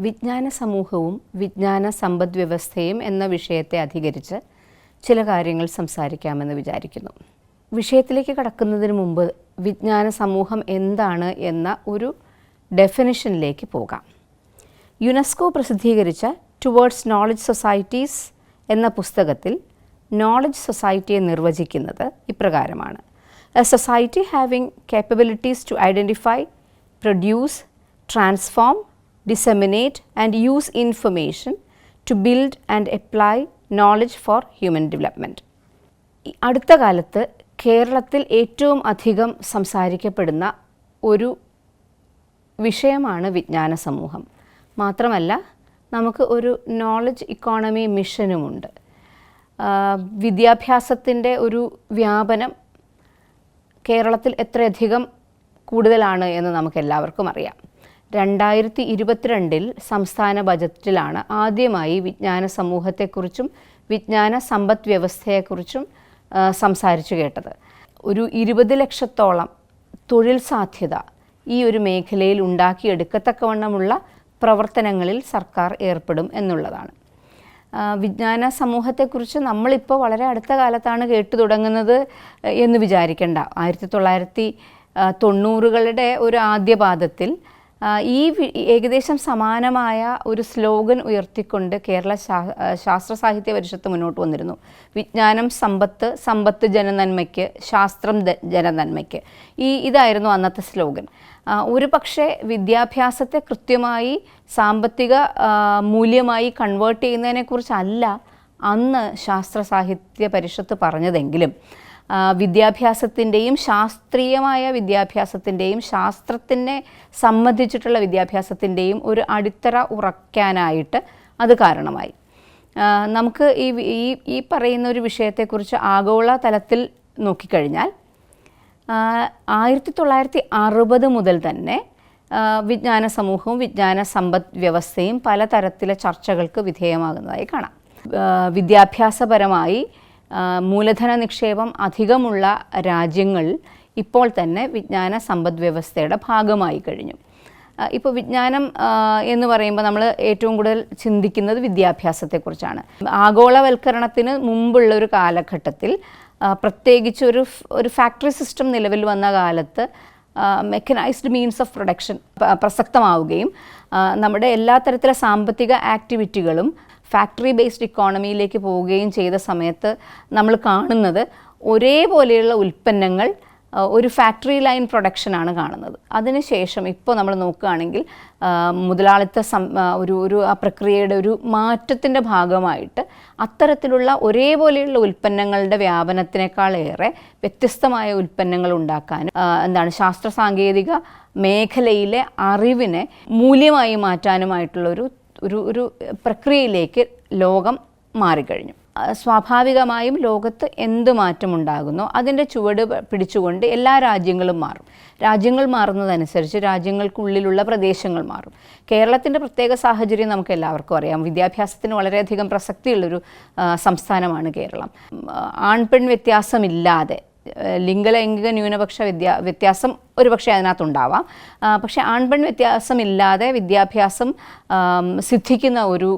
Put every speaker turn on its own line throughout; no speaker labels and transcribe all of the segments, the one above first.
വിജ്ഞാന സമൂഹവും വിജ്ഞാന സമ്പദ് വ്യവസ്ഥയും എന്ന വിഷയത്തെ അധികരിച്ച് ചില കാര്യങ്ങൾ സംസാരിക്കാമെന്ന് വിചാരിക്കുന്നു. വിഷയത്തിലേക്ക് കടക്കുന്നതിന് മുമ്പ് വിജ്ഞാന സമൂഹം എന്താണ് എന്ന ഒരു ഡെഫിനിഷനിലേക്ക് പോകാം. യുനെസ്കോ പ്രസിദ്ധീകരിച്ച ടുവേർഡ്സ് നോളജ് സൊസൈറ്റീസ് എന്ന പുസ്തകത്തിൽ നോളജ് സൊസൈറ്റിയെ നിർവചിക്കുന്നത് ഇപ്രകാരമാണ്. A society having capabilities to identify produce transform disseminate and use information to build and apply knowledge for human development. അടുത്ത കാലത്ത് കേരളത്തിൽ ഏറ്റവും അധികം സംസാരിക്കപ്പെടുന്ന ഒരു വിഷയമാണ് വിജ്ഞാന സമൂഹം. മാത്രമല്ല നമുക്ക് ഒരു നോളജ് ഇക്കോണമി മിഷനുമുണ്ട് വിദ്യാഭ്യാസത്തിന്റെ ഒരു വ്യാപനം കേരളത്തിൽ എത്രയധികം കൂടുതലാണ് എന്ന് നമുക്ക് എല്ലാവർക്കും അറിയാം. രണ്ടായിരത്തി ഇരുപത്തിരണ്ടിൽ സംസ്ഥാന ബജറ്റിലാണ് ആദ്യമായി വിജ്ഞാന സമൂഹത്തെക്കുറിച്ചും വിജ്ഞാന സമ്പദ് വ്യവസ്ഥയെക്കുറിച്ചും സംസാരിച്ചു കേട്ടത്. ഒരു ഇരുപത് ലക്ഷത്തോളം തൊഴിൽ സാധ്യത ഈ ഒരു മേഖലയിൽ ഉണ്ടാക്കിയെടുക്കത്തക്കവണ്ണമുള്ള പ്രവർത്തനങ്ങളിൽ സർക്കാർ ഏർപ്പെടും എന്നുള്ളതാണ്. വിജ്ഞാന സമൂഹത്തെക്കുറിച്ച് നമ്മളിപ്പോൾ വളരെ അടുത്ത കാലത്താണ് കേട്ടു തുടങ്ങുന്നത് എന്ന് വിചാരിക്കേണ്ട. ആയിരത്തി തൊള്ളായിരത്തി തൊണ്ണൂറുകളുടെ ഒരു ആദ്യ പാദത്തിൽ ആ, ഈ ഏകദേശം സമാനമായ ഒരു സ്ലോഗൻ ഉയർത്തിക്കൊണ്ട് കേരള ശാസ്ത്ര സാഹിത്യ പരിഷത്ത് മുന്നോട്ട് വന്നിരുന്നു. വിജ്ഞാനം സമ്പത്ത് സമ്പത്ത് ജനനന്മയ്ക്ക് ശാസ്ത്രം ജനനന്മയ്ക്ക്. ഈ ഇതായിരുന്നു അന്നത്തെ സ്ലോഗൻ. ഒരു പക്ഷേ വിദ്യാഭ്യാസത്തെ കൃത്യമായി സാമ്പത്തിക മൂല്യമായി കൺവേർട്ട് ചെയ്യുന്നതിനെക്കുറിച്ചല്ല അന്ന് ശാസ്ത്ര സാഹിത്യ പരിഷത്ത് പറഞ്ഞതെങ്കിലും വിദ്യാഭ്യാസത്തിന്റെയും ശാസ്ത്രീയമായ വിദ്യാഭ്യാസത്തിന്റെയും ശാസ്ത്രത്തിനെ സംബന്ധിച്ചിട്ടുള്ള വിദ്യാഭ്യാസത്തിന്റെയും ഒരു അടിത്തറ ഉറക്കാനായിട്ട് അത് കാരണമായി. നമുക്ക് ഈ ഈ ഈ പറയുന്ന ഒരു വിഷയത്തെക്കുറിച്ച് ആഗോള തലത്തിൽ നോക്കിക്കഴിഞ്ഞാൽ ആയിരത്തി തൊള്ളായിരത്തി അറുപത് മുതൽ തന്നെ വിജ്ഞാന സമൂഹവും വിജ്ഞാന സമ്പദ് വ്യവസ്ഥയും പലതരത്തിലെ ചർച്ചകൾക്ക് വിധേയമാകുന്നതായി കാണാം. വിദ്യാഭ്യാസപരമായി മൂലധന നിക്ഷേപം അധികമുള്ള രാജ്യങ്ങൾ ഇപ്പോൾ തന്നെ വിജ്ഞാന സമ്പദ് വ്യവസ്ഥയുടെ ഭാഗമായി കഴിഞ്ഞു. ഇപ്പോൾ വിജ്ഞാനം എന്ന് പറയുമ്പോൾ നമ്മൾ ഏറ്റവും കൂടുതൽ ചിന്തിക്കുന്നത് വിദ്യാഭ്യാസത്തെക്കുറിച്ചാണ്. ആഗോളവൽക്കരണത്തിന് മുമ്പുള്ള ഒരു കാലഘട്ടത്തിൽ പ്രത്യേകിച്ച് ഒരു ഒരു ഫാക്ടറി സിസ്റ്റം നിലവിൽ വന്ന കാലത്ത് മെക്കനൈസ്ഡ് മീൻസ് ഓഫ് പ്രൊഡക്ഷൻ പ്രസക്തമാവുകയും നമ്മുടെ എല്ലാ തരത്തിലെ സാമ്പത്തിക ആക്ടിവിറ്റികളും ഫാക്ടറി ബേസ്ഡ് ഇക്കോണമിയിലേക്ക് പോവുകയും ചെയ്ത സമയത്ത് നമ്മൾ കാണുന്നത് ഒരേപോലെയുള്ള ഉൽപ്പന്നങ്ങൾ ഒരു ഫാക്ടറി ലൈൻ പ്രൊഡക്ഷനാണ് കാണുന്നത്. അതിനുശേഷം ഇപ്പോൾ നമ്മൾ നോക്കുകയാണെങ്കിൽ മുതലാളിത്ത സം ഒരു ഒരു ആ പ്രക്രിയയുടെ ഒരു മാറ്റത്തിന്റെ ഭാഗമായിട്ട് അത്തരത്തിലുള്ള ഒരേപോലെയുള്ള ഉൽപ്പന്നങ്ങളുടെ വ്യാപനത്തിനേക്കാളേറെ വ്യത്യസ്തമായ ഉൽപ്പന്നങ്ങൾ ഉണ്ടാക്കാനും എന്താണ് ശാസ്ത്ര സാങ്കേതിക മേഖലയിലെ അറിവിനെ മൂല്യമായി മാറ്റാനുമായിട്ടുള്ള ഒരു ഒരു പ്രക്രിയയിലേക്ക് ലോകം മാറിക്കഴിഞ്ഞു. സ്വാഭാവികമായും ലോകത്ത് എന്ത് മാറ്റമുണ്ടാകുന്നോ അതിന്റെ ചുവട് പിടിച്ചുകൊണ്ട് എല്ലാ രാജ്യങ്ങളും മാറും. രാജ്യങ്ങൾ മാറുന്നതനുസരിച്ച് രാജ്യങ്ങൾക്കുള്ളിലുള്ള പ്രദേശങ്ങൾ മാറും. കേരളത്തിന്റെ പ്രത്യേക സാഹചര്യം നമുക്ക് എല്ലാവർക്കും അറിയാം. വിദ്യാഭ്യാസത്തിന് വളരെയധികം പ്രസക്തിയുള്ളൊരു സംസ്ഥാനമാണ് കേരളം. ആൺപെൺ വ്യത്യാസമില്ലാതെ ലിംഗലൈംഗിക ന്യൂനപക്ഷ വിദ്യാ വ്യത്യാസം ഒരുപക്ഷെ അതിനകത്തുണ്ടാവാം. പക്ഷേ ആൺപെൺ വ്യത്യാസമില്ലാതെ വിദ്യാഭ്യാസം സിദ്ധിക്കുന്ന ഒരു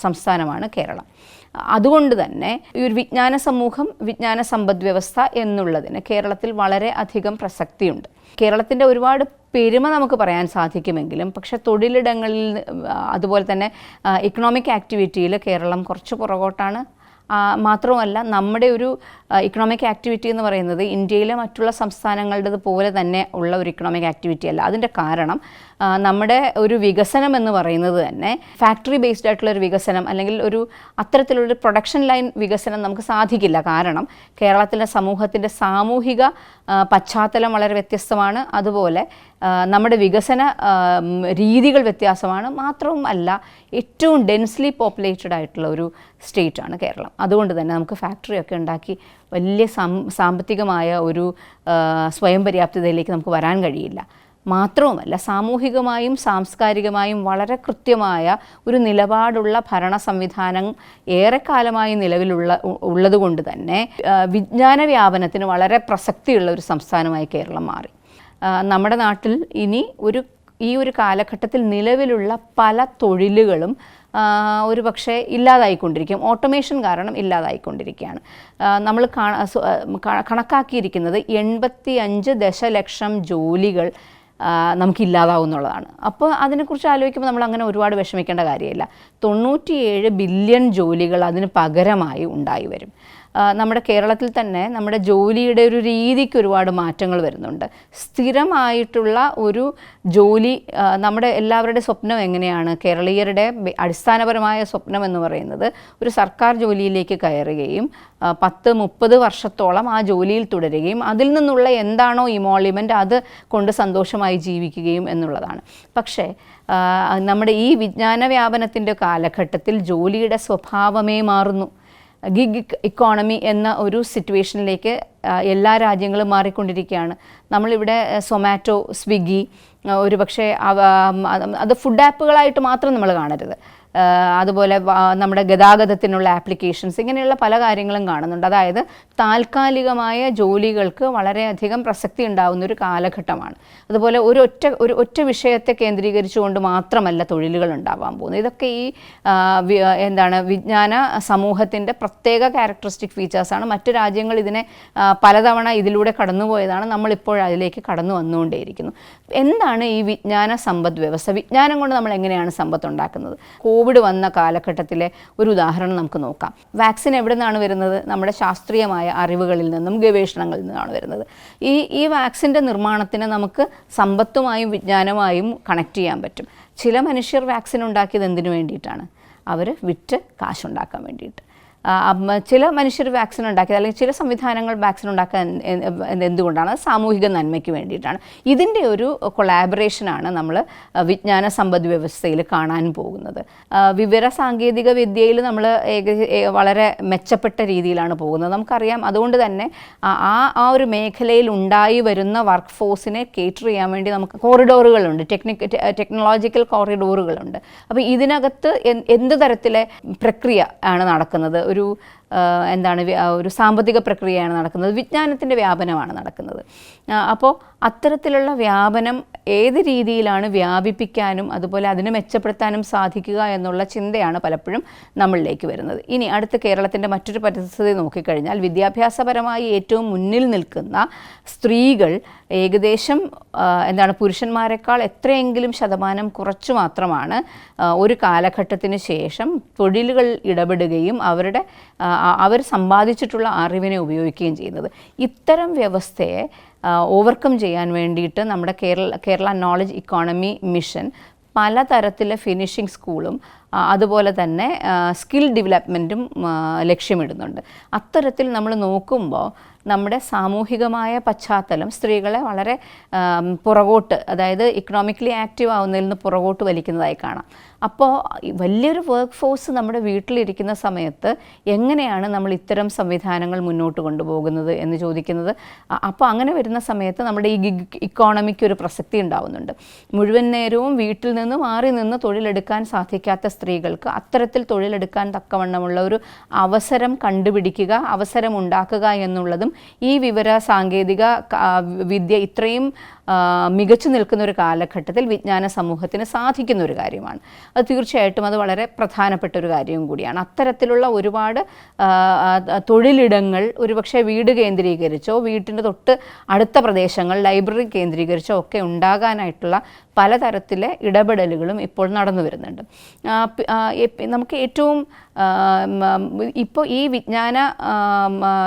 സംസ്ഥാനമാണ് കേരളം. അതുകൊണ്ട് തന്നെ ഈ ഒരു വിജ്ഞാന സമൂഹം വിജ്ഞാന സമ്പദ് വ്യവസ്ഥ എന്നുള്ളതിന് കേരളത്തിൽ വളരെ അധികം പ്രസക്തിയുണ്ട്. കേരളത്തിന്റെ ഒരുപാട് പെരുമ നമുക്ക് പറയാൻ സാധിക്കുമെങ്കിലും പക്ഷെ തൊഴിലിടങ്ങളിൽ അതുപോലെ തന്നെ ഇക്കണോമിക് ആക്ടിവിറ്റിയിൽ കേരളം കുറച്ച് പുറകോട്ടാണ് മാത്രവുമല്ല നമ്മുടെ ഒരു ഇക്കണോമിക് ആക്ടിവിറ്റി എന്ന് പറയുന്നത് ഇന്ത്യയിലെ മറ്റുള്ള സംസ്ഥാനങ്ങളുടേത് പോലെ തന്നെ ഉള്ള ഒരു ഇക്കണോമിക് ആക്ടിവിറ്റി അല്ല. അതിന്റെ കാരണം നമ്മുടെ ഒരു വികസനം എന്ന് പറയുന്നത് തന്നെ ഫാക്ടറി ബേസ്ഡ് ആയിട്ടുള്ള ഒരു വികസനം അല്ലെങ്കിൽ ഒരു അത്തരത്തിലുള്ള പ്രൊഡക്ഷൻ ലൈൻ വികസനം നമുക്ക് സാധിക്കില്ല. കാരണം കേരളത്തിലെ സമൂഹത്തിന്റെ സാമൂഹിക പശ്ചാത്തലം വളരെ വ്യത്യസ്തമാണ്. അതുപോലെ നമ്മുടെ വികസന രീതികൾ വ്യത്യാസമാണ്. മാത്രവുമല്ല ഏറ്റവും ഡെൻസ്ലി പോപ്പുലേറ്റഡ് ആയിട്ടുള്ള ഒരു സ്റ്റേറ്റാണ് കേരളം. അതുകൊണ്ട് തന്നെ നമുക്ക് ഫാക്ടറിയൊക്കെ ഉണ്ടാക്കി വലിയ സാമ്പത്തികമായ ഒരു സ്വയം പര്യാപ്തതയിലേക്ക് നമുക്ക് വരാൻ കഴിയില്ല. മാത്രവുമല്ല സാമൂഹികമായും സാംസ്കാരികമായും വളരെ കൃത്യമായ ഒരു നിലപാടുള്ള ഭരണ സംവിധാനം ഏറെക്കാലമായി നിലവിലുള്ള ഉള്ളതുകൊണ്ട് തന്നെ വിജ്ഞാന വ്യാപനത്തിന് വളരെ പ്രസക്തിയുള്ള ഒരു സംസ്ഥാനമായി കേരളം മാറി. നമ്മുടെ നാട്ടിൽ ഇനി ഒരു ഈ ഒരു കാലഘട്ടത്തിൽ നിലവിലുള്ള പല തൊഴിലുകളും ഒരു പക്ഷേ ഇല്ലാതായിക്കൊണ്ടിരിക്കും. ഓട്ടോമേഷൻ കാരണം ഇല്ലാതായിക്കൊണ്ടിരിക്കുകയാണ്. നമ്മൾ കണക്കാക്കിയിരിക്കുന്നത് എൺപത്തി അഞ്ച് ദശലക്ഷം ജോലികൾ നമുക്ക് ഇല്ലാതാവുന്നുള്ളതാണ്. അപ്പോൾ അതിനെക്കുറിച്ച് ആലോചിക്കുമ്പോൾ നമ്മൾ അങ്ങനെ ഒരുപാട് വിഷമിക്കേണ്ട കാര്യമില്ല. തൊണ്ണൂറ്റിയേഴ് ബില്യൺ ജോലികൾ അതിന് പകരമായി ഉണ്ടായി വരും. നമ്മുടെ കേരളത്തിൽ തന്നെ നമ്മുടെ ജോലിയുടെ ഒരു രീതിക്ക് ഒരുപാട് മാറ്റങ്ങൾ വരുന്നുണ്ട്. സ്ഥിരമായിട്ടുള്ള ഒരു ജോലി നമ്മുടെ എല്ലാവരുടെ സ്വപ്നം എങ്ങനെയാണ്? കേരളീയരുടെ അടിസ്ഥാനപരമായ സ്വപ്നം എന്ന് പറയുന്നത് ഒരു സർക്കാർ ജോലിയിലേക്ക് കയറുകയും പത്ത് മുപ്പത് വർഷത്തോളം ആ ജോലിയിൽ തുടരുകയും അതിൽ നിന്നുള്ള എന്താണോ ഇമോളിമെന്റ് അത് കൊണ്ട് സന്തോഷമായി ജീവിക്കുകയും എന്നുള്ളതാണ്. പക്ഷേ നമ്മുടെ ഈ വിജ്ഞാന വ്യാപനത്തിന്റെ കാലഘട്ടത്തിൽ ജോലിയുടെ സ്വഭാവമേ മാറുന്നു. ഗിഗ് ഇക്കോണമി എന്ന ഒരു സിറ്റുവേഷനിലേക്ക് എല്ലാ രാജ്യങ്ങളും മാറിക്കൊണ്ടിരിക്കുകയാണ്. നമ്മളിവിടെ സൊമാറ്റോ സ്വിഗ്ഗി ഒരു അവ അത് ഫുഡ് ആപ്പുകളായിട്ട് മാത്രം നമ്മൾ കാണരുത്. അതുപോലെ നമ്മുടെ ഗതാഗതത്തിനുള്ള ആപ്ലിക്കേഷൻസ് ഇങ്ങനെയുള്ള പല കാര്യങ്ങളും കാണുന്നുണ്ട്. അതായത് താൽക്കാലികമായ ജോലികൾക്ക് വളരെയധികം പ്രസക്തി ഉണ്ടാകുന്ന ഒരു കാലഘട്ടമാണ്. അതുപോലെ ഒരു ഒറ്റ ഒരു ഒറ്റ വിഷയത്തെ കേന്ദ്രീകരിച്ചുകൊണ്ട് മാത്രമല്ല തൊഴിലുകൾ ഉണ്ടാവാൻ പോകുന്നത്. ഇതൊക്കെ ഈ എന്താണ് വിജ്ഞാന സമൂഹത്തിന്റെ പ്രത്യേക ക്യാരക്ടറിസ്റ്റിക് ഫീച്ചേഴ്സാണ് മറ്റു രാജ്യങ്ങൾ ഇതിനെ പലതവണ ഇതിലൂടെ കടന്നുപോയതാണ്. നമ്മളിപ്പോൾ അതിലേക്ക് കടന്നു വന്നുകൊണ്ടേയിരിക്കുന്നു. എന്താണ് ഈ വിജ്ഞാന സമ്പദ് വ്യവസ്ഥ വിജ്ഞാനം കൊണ്ട് നമ്മൾ എങ്ങനെയാണ് സമ്പത്ത് ഉണ്ടാക്കുന്നത്? വന്ന കാലഘട്ടത്തിലെ ഒരു ഉദാഹരണം നമുക്ക് നോക്കാം. വാക്സിൻ എവിടെ നിന്നാണ് വരുന്നത്? നമ്മുടെ ശാസ്ത്രീയമായ അറിവുകളിൽ നിന്നും ഗവേഷണങ്ങളിൽ നിന്നാണ് വരുന്നത്. ഈ ഈ വാക്സിന്റെ നിർമ്മാണത്തിന് നമുക്ക് സമ്പത്തുമായും വിജ്ഞാനമായും കണക്ട് ചെയ്യാൻ പറ്റും. ചില മനുഷ്യർ വാക്സിൻ ഉണ്ടാക്കിയത് എന്തിനു വേണ്ടിയിട്ടാണ്? അവർ വിറ്റ് കാശുണ്ടാക്കാൻ വേണ്ടിയിട്ട്. ചില മനുഷ്യർ വാക്സിൻ ഉണ്ടാക്കിയത് അല്ലെങ്കിൽ ചില സംവിധാനങ്ങൾ വാക്സിൻ ഉണ്ടാക്കാൻ എന്തുകൊണ്ടാണ്? സാമൂഹിക നന്മയ്ക്ക് വേണ്ടിയിട്ടാണ്. ഇതിന്റെ ഒരു കൊളാബറേഷനാണ് നമ്മൾ വിജ്ഞാന സമ്പദ് വ്യവസ്ഥയിൽ കാണാൻ പോകുന്നത്. വിവര സാങ്കേതിക വിദ്യയിൽ നമ്മൾ വളരെ മെച്ചപ്പെട്ട രീതിയിലാണ് പോകുന്നത്. നമുക്കറിയാം അതുകൊണ്ട് തന്നെ ആ- ആ ഒരു മേഖലയിൽ ഉണ്ടായി വരുന്ന വർക്ക് ഫോഴ്സിനെ കേറ്റർ ചെയ്യാൻ വേണ്ടി നമുക്ക് കോറിഡോറുകളുണ്ട് ടെക്നിക് ടെക്നോളജിക്കൽ കോറിഡോറുകളുണ്ട് അപ്പോൾ ഇതിനകത്ത് എന്ത് തരത്തിലെ പ്രക്രിയ ആണ് നടക്കുന്നത്? ഒരു ആ, എന്താണ് ഒരു സാമ്പത്തിക പ്രക്രിയയാണ് നടക്കുന്നത്. വിജ്ഞാനത്തിന്റെ വ്യാപനമാണ് നടക്കുന്നത്. അപ്പോൾ അത്തരത്തിലുള്ള വ്യാപനം ഏത് രീതിയിലാണ് വ്യാപിപ്പിക്കാനും അതുപോലെ അതിനെ മെച്ചപ്പെടുത്താനും സാധിക്കുക എന്നുള്ള ചിന്തയാണ് പലപ്പോഴും നമ്മളിലേക്ക് വരുന്നത്. ഇനി അടുത്ത കേരളത്തിന്റെ മറ്റൊരു പരിസ്ഥിതി നോക്കിക്കഴിഞ്ഞാൽ വിദ്യാഭ്യാസപരമായി ഏറ്റവും മുന്നിൽ നിൽക്കുന്ന സ്ത്രീകൾ ഏകദേശം എന്താണ് പുരുഷന്മാരെക്കാൾ എത്രയെങ്കിലും ശതമാനം കുറച്ചു മാത്രമാണ് ഒരു കാലഘട്ടത്തിന് ശേഷം തൊഴിലുകൾ ഇടപെടുകയും അവരുടെ അവർ സമ്പാദിച്ചിട്ടുള്ള അറിവിനെ ഉപയോഗിക്കുകയും ചെയ്യുന്നത്. ഇത്തരം വ്യവസ്ഥയെ ഓവർകം ചെയ്യാൻ വേണ്ടിയിട്ട് നമ്മുടെ Kerala Kerala knowledge economy mission പലതരത്തിലെ finishing സ്കൂളും അതുപോലെ തന്നെ സ്കിൽ ഡെവലപ്മെന്റും ലക്ഷ്യമിടുന്നുണ്ട്. അത്തരത്തിൽ നമ്മൾ നോക്കുമ്പോൾ നമ്മുടെ സാമൂഹികമായ പശ്ചാത്തലം സ്ത്രീകളെ വളരെ പുറകോട്ട് അതായത് ഇക്കണോമിക്കലി ആക്റ്റീവ് ആവുന്നതിൽ നിന്ന് പുറകോട്ട് വലിക്കുന്നതായി കാണാം. അപ്പോൾ വലിയൊരു വർക്ക് ഫോഴ്സ് നമ്മുടെ വീട്ടിലിരിക്കുന്ന സമയത്ത് എങ്ങനെയാണ് നമ്മൾ ഇത്തരം സംവിധാനങ്ങൾ മുന്നോട്ട് കൊണ്ടുപോകുന്നത് എന്ന് ചോദിക്കുന്നത് അപ്പോൾ അങ്ങനെ വരുന്ന സമയത്ത് നമ്മുടെ ഈ ഗിഗ് ഇക്കോണമിക്ക് ഒരു പ്രസക്തി ഉണ്ടാവുന്നുണ്ട്. മുഴുവൻ നേരവും വീട്ടിൽ നിന്ന് മാറി നിന്ന് തൊഴിലെടുക്കാൻ സാധിക്കാത്ത സ്ത്രീകൾക്ക് അത്തരത്തിൽ തൊഴിലെടുക്കാൻ തക്കവണ്ണമുള്ള ഒരു അവസരം കണ്ടുപിടിക്കുക അവസരം ഉണ്ടാക്കുക എന്നുള്ളതും ഈ വിവര സാങ്കേതിക വിദ്യ ഇത്രയും മികച്ചു നിൽക്കുന്ന ഒരു കാലഘട്ടത്തിൽ വിജ്ഞാന സമൂഹത്തിന് സാധിക്കുന്ന ഒരു കാര്യമാണ്. അത് തീർച്ചയായിട്ടും അത് വളരെ പ്രധാനപ്പെട്ട ഒരു കാര്യവും കൂടിയാണ്. അത്തരത്തിലുള്ള ഒരുപാട് തൊഴിലിടങ്ങൾ ഒരുപക്ഷെ വീട് കേന്ദ്രീകരിച്ചോ വീട്ടിന്റെ തൊട്ട് അടുത്ത പ്രദേശങ്ങൾ ലൈബ്രറി കേന്ദ്രീകരിച്ചോ ഒക്കെ ഉണ്ടാകാനായിട്ടുള്ള പലതരത്തിലെ ഇടപെടലുകളും ഇപ്പോൾ നടന്നു വരുന്നുണ്ട്. നമുക്ക് ഏറ്റവും ഇപ്പോൾ ഈ വിജ്ഞാന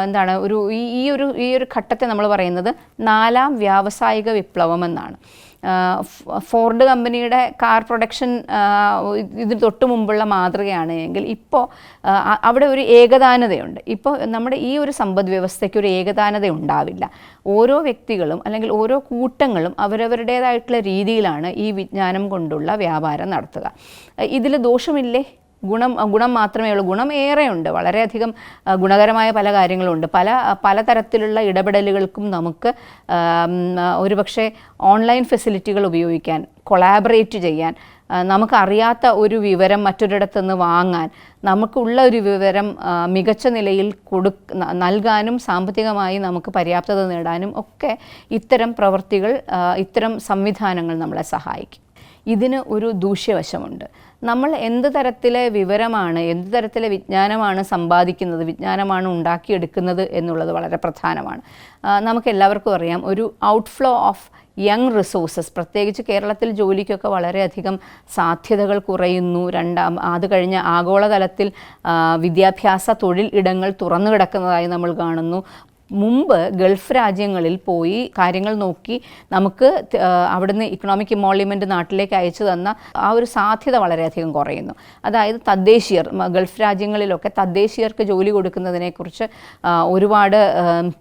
എന്താണ് ഒരു ഈ ഒരു ഈ ഒരു ഘട്ടത്തെ നമ്മൾ പറയുന്നത് നാലാം വ്യാവസായിക വിപ്ലവം എന്നാണ് ആ, ഫ- ഫോർഡ് കമ്പനിയുടെ കാർ പ്രൊഡക്ഷൻ ഇതിന് തൊട്ട് മുമ്പുള്ള മാതൃകയാണ് എങ്കിൽ ഇപ്പോൾ അവിടെ ഒരു ഏകദാനതയുണ്ട് ഇപ്പോൾ നമ്മുടെ ഈ ഒരു സമ്പദ് വ്യവസ്ഥയ്ക്ക് ഒരു ഏകദാനത ഉണ്ടാവില്ല. ഓരോ വ്യക്തികളും അല്ലെങ്കിൽ ഓരോ കൂട്ടങ്ങളും അവരവരുടേതായിട്ടുള്ള രീതിയിലാണ് ഈ വിജ്ഞാനം കൊണ്ടുള്ള വ്യാപാരം നടത്തുക. ഇതിൽ ദോഷമില്ലേ? ഗുണം ഗുണം മാത്രമേ ഉള്ളൂ. ഗുണം ഏറെയുണ്ട്. വളരെയധികം ഗുണകരമായ പല കാര്യങ്ങളുണ്ട്. പല പലതരത്തിലുള്ള ഇടപെടലുകൾക്കും നമുക്ക് ഒരുപക്ഷെ ഓൺലൈൻ ഫെസിലിറ്റികൾ ഉപയോഗിക്കാൻ കൊളാബറേറ്റ് ചെയ്യാൻ നമുക്കറിയാത്ത ഒരു വിവരം മറ്റൊരിടത്തു നിന്ന് വാങ്ങാൻ നമുക്കുള്ള ഒരു വിവരം മികച്ച നിലയിൽ കൊടു നൽകാനും സാമ്പത്തികമായി നമുക്ക് പര്യാപ്തത നേടാനും ഒക്കെ ഇത്തരം പ്രവൃത്തികൾ ഇത്തരം സംവിധാനങ്ങൾ നമ്മളെ സഹായിക്കും. ഇതിന് ഒരു ദൂഷ്യവശമുണ്ട്. നമ്മൾ എന്ത് തരത്തിലെ വിവരമാണ് എന്ത് തരത്തിലെ വിജ്ഞാനമാണ് സമ്പാദിക്കുന്നത് വിജ്ഞാനമാണ് ഉണ്ടാക്കിയെടുക്കുന്നത് എന്നുള്ളത് വളരെ പ്രധാനമാണ്. നമുക്ക് എല്ലാവർക്കും അറിയാം ഒരു ഔട്ട്ഫ്ലോ ഓഫ് യങ് റിസോഴ്സസ് പ്രത്യേകിച്ച് കേരളത്തിൽ ജോലിക്കൊക്കെ വളരെയധികം സാധ്യതകൾ കുറയുന്നു. രണ്ടാം അത് കഴിഞ്ഞ് ആഗോളതലത്തിൽ വിദ്യാഭ്യാസ തൊഴിൽ ഇടങ്ങൾ തുറന്നു കിടക്കുന്നതായി നമ്മൾ കാണുന്നു. മുമ്പ് ഗൾഫ് രാജ്യങ്ങളിൽ പോയി കാര്യങ്ങൾ നോക്കി നമുക്ക് അവിടുന്ന് ഇക്കണോമിക് ഇമോളിമെന്റ് നാട്ടിലേക്ക് അയച്ചു തന്ന ആ ഒരു സാധ്യത വളരെയധികം കുറയുന്നു. അതായത് തദ്ദേശീയർ ഗൾഫ് രാജ്യങ്ങളിലൊക്കെ തദ്ദേശീയർക്ക് ജോലി കൊടുക്കുന്നതിനെക്കുറിച്ച് ഒരുപാട്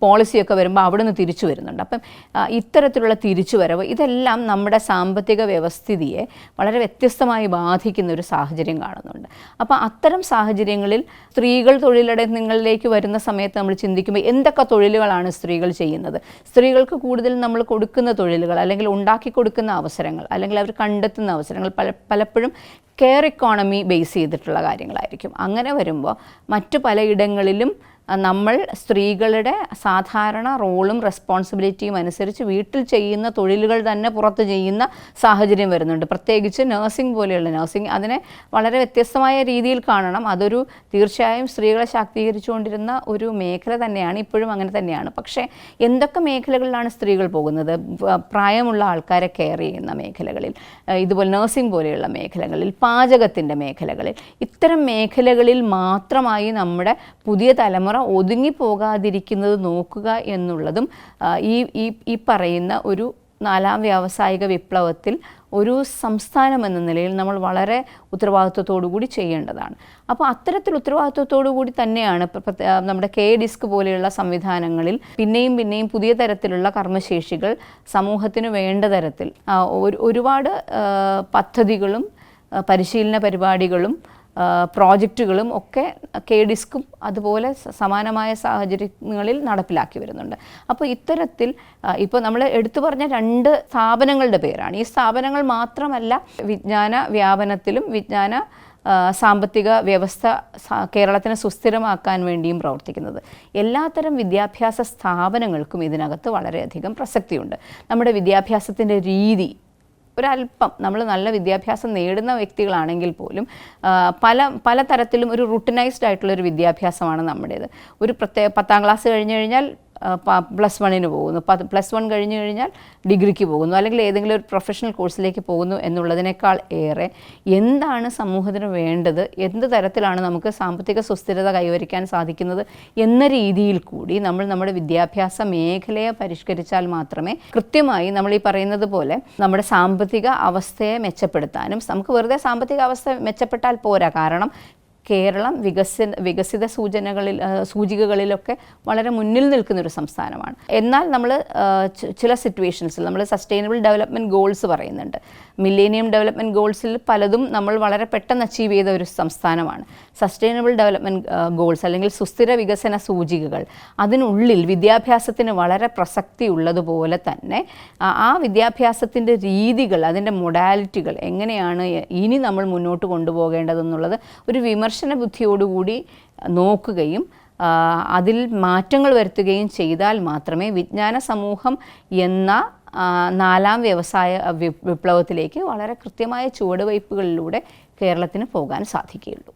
പോളിസിയൊക്കെ വരുമ്പോൾ അവിടുന്ന് തിരിച്ചു വരുന്നുണ്ട്. അപ്പം ഇത്തരത്തിലുള്ള തിരിച്ചുവരവ് ഇതെല്ലാം നമ്മുടെ സാമ്പത്തിക വ്യവസ്ഥിതിയെ വളരെ വ്യത്യസ്തമായി ബാധിക്കുന്ന ഒരു സാഹചര്യം കാണുന്നുണ്ട്. അപ്പോൾ അത്തരം സാഹചര്യങ്ങളിൽ സ്ത്രീകൾ തൊഴിലിടങ്ങളിലേക്ക് വരുന്ന സമയത്ത് നമ്മൾ ചിന്തിക്കുമ്പോൾ എന്തൊക്കെ തൊഴിലുകളാണ് സ്ത്രീകൾ ചെയ്യുന്നത്. സ്ത്രീകൾക്ക് കൂടുതൽ നമ്മൾ കൊടുക്കുന്ന തൊഴിലുകൾ അല്ലെങ്കിൽ ഉണ്ടാക്കി കൊടുക്കുന്ന അവസരങ്ങൾ അല്ലെങ്കിൽ അവർ കണ്ടെത്തുന്ന അവസരങ്ങൾ പല പലപ്പോഴും കെയർ ഇക്കോണമി ബേസ് ചെയ്തിട്ടുള്ള കാര്യങ്ങളായിരിക്കും. അങ്ങനെ വരുമ്പോൾ മറ്റു പലയിടങ്ങളിലും നമ്മൾ സ്ത്രീകളുടെ സാധാരണ റോളും റെസ്പോൺസിബിലിറ്റിയും അനുസരിച്ച് വീട്ടിൽ ചെയ്യുന്ന തൊഴിലുകൾ തന്നെ പുറത്ത് ചെയ്യുന്ന സാഹചര്യം വരുന്നുണ്ട്. പ്രത്യേകിച്ച് നഴ്സിംഗ് പോലെയുള്ള നഴ്സിംഗ് അതിനെ വളരെ വ്യത്യസ്തമായ രീതിയിൽ കാണണം. അതൊരു തീർച്ചയായും സ്ത്രീകളെ ശാക്തീകരിച്ചുകൊണ്ടിരുന്ന ഒരു മേഖല തന്നെയാണ് ഇപ്പോഴും അങ്ങനെ തന്നെയാണ്. പക്ഷേ എന്തൊക്കെ മേഖലകളിലാണ് സ്ത്രീകൾ പോകുന്നത്? പ്രായമുള്ള ആൾക്കാരെ കെയർ ചെയ്യുന്ന മേഖലകളിൽ ഇതുപോലെ നഴ്സിംഗ് പോലെയുള്ള മേഖലകളിൽ പാചകത്തിന്റെ മേഖലകളിൽ. ഇത്തരം മേഖലകളിൽ മാത്രമായി നമ്മുടെ പുതിയ തലമുറ ഒതുങ്ങി പോകാതിരിക്കുന്നത് നോക്കുക എന്നുള്ളതും ഈ ഈ പറയുന്ന ഒരു നാലാം വ്യാവസായിക വിപ്ലവത്തിൽ ഒരു സംസ്ഥാനം എന്ന നിലയിൽ നമ്മൾ വളരെ കൂടി ചെയ്യേണ്ടതാണ്. അപ്പോൾ അത്തരത്തിൽ കൂടി തന്നെയാണ് നമ്മുടെ കെ ഡിസ്ക് പോലെയുള്ള സംവിധാനങ്ങളിൽ പിന്നെയും പിന്നെയും പുതിയ തരത്തിലുള്ള കർമ്മശേഷികൾ സമൂഹത്തിന് വേണ്ട തരത്തിൽ ഒരുപാട് പദ്ധതികളും പരിശീലന പരിപാടികളും പ്രോജക്റ്റുകളും ഒക്കെ കെ ഡിസ്കും അതുപോലെ സമാനമായ സാഹചര്യങ്ങളിൽ നടപ്പിലാക്കി വരുന്നുണ്ട്. അപ്പോൾ ഇത്തരത്തിൽ ഇപ്പോൾ നമ്മൾ എടുത്തു പറഞ്ഞ രണ്ട് സ്ഥാപനങ്ങളുടെ പേരാണ്. ഈ സ്ഥാപനങ്ങൾ മാത്രമല്ല വിജ്ഞാന വ്യാപനത്തിലും വിജ്ഞാന സാമ്പത്തിക വ്യവസ്ഥ കേരളത്തിനെ സുസ്ഥിരമാക്കാൻ വേണ്ടിയും പ്രവർത്തിക്കുന്നത്. എല്ലാത്തരം വിദ്യാഭ്യാസ സ്ഥാപനങ്ങൾക്കും ഇതിനകത്ത് വളരെയധികം പ്രസക്തിയുണ്ട്. നമ്മുടെ വിദ്യാഭ്യാസത്തിന്റെ രീതി ഒരല്പം നമ്മൾ നല്ല വിദ്യാഭ്യാസം നേടുന്ന വ്യക്തികളാണെങ്കിൽ പോലും പല പല തരത്തിലും ഒരു റുട്ടിനൈസ്ഡ് ആയിട്ടുള്ള ഒരു വിദ്യാഭ്യാസമാണ് നമ്മുടേത്. ഒരു പ്രത്യേക പത്താം ക്ലാസ് കഴിഞ്ഞ് കഴിഞ്ഞാൽ പ്ലസ് വണ്ണിന് പോകുന്നു. പ്ലസ് വൺ കഴിഞ്ഞു കഴിഞ്ഞാൽ ഡിഗ്രിക്ക് പോകുന്നു. അല്ലെങ്കിൽ ഏതെങ്കിലും ഒരു പ്രൊഫഷണൽ കോഴ്സിലേക്ക് പോകുന്നു എന്നുള്ളതിനേക്കാൾ ഏറെ എന്താണ് സമൂഹത്തിന് വേണ്ടത്? എന്ത് തരത്തിലാണ് നമുക്ക് സാമ്പത്തിക സുസ്ഥിരത കൈവരിക്കാൻ സാധിക്കുന്നത്? എന്ന രീതിയിൽ കൂടി നമ്മൾ നമ്മുടെ വിദ്യാഭ്യാസ മേഖലയെ പരിഷ്കരിച്ചാൽ മാത്രമേ കൃത്യമായി നമ്മൾ ഈ പറയുന്നത് പോലെ നമ്മുടെ സാമ്പത്തിക അവസ്ഥയെ മെച്ചപ്പെടുത്താനും നമുക്ക് വെറുതെ സാമ്പത്തിക അവസ്ഥ മെച്ചപ്പെട്ടാൽ പോരാ. കാരണം കേരളം വികസന വികസിത സൂചനകളിൽ സൂചികകളിലൊക്കെ വളരെ മുന്നിൽ നിൽക്കുന്ന ഒരു സംസ്ഥാനമാണ്. എന്നാൽ നമ്മൾ ചില സിറ്റുവേഷൻസിൽ നമ്മൾ സസ്റ്റൈനബിൾ ഡെവലപ്മെന്റ് ഗോൾസ് പറയുന്നുണ്ട്. മില്ലേനിയം ഡെവലപ്മെന്റ് ഗോൾസിൽ പലതും നമ്മൾ വളരെ പെട്ടെന്ന് അച്ചീവ് ചെയ്ത ഒരു സംസ്ഥാനമാണ്. സസ്റ്റൈനബിൾ ഡെവലപ്മെന്റ് ഗോൾസ് അല്ലെങ്കിൽ സുസ്ഥിര വികസന സൂചികകൾ അതിനുള്ളിൽ വിദ്യാഭ്യാസത്തിന് വളരെ പ്രസക്തി ഉള്ളതുപോലെ തന്നെ ആ- വിദ്യാഭ്യാസത്തിന്റെ രീതികൾ അതിന്റെ മൊഡാലിറ്റികൾ എങ്ങനെയാണ് ഇനി നമ്മൾ മുന്നോട്ട് കൊണ്ടുപോകേണ്ടതെന്നുള്ളത് ഒരു വിമർശന വിമർശന ബുദ്ധിയോടുകൂടി നോക്കുകയും അതിൽ മാറ്റങ്ങൾ വരുത്തുകയും ചെയ്താൽ മാത്രമേ വിജ്ഞാന സമൂഹം എന്ന നാലാം വ്യവസായ വിപ്ലവത്തിലേക്ക് വളരെ കൃത്യമായ ചുവടുവയ്പ്പുകളിലൂടെ കേരളത്തിന് പോകാൻ സാധിക്കുകയുള്ളൂ.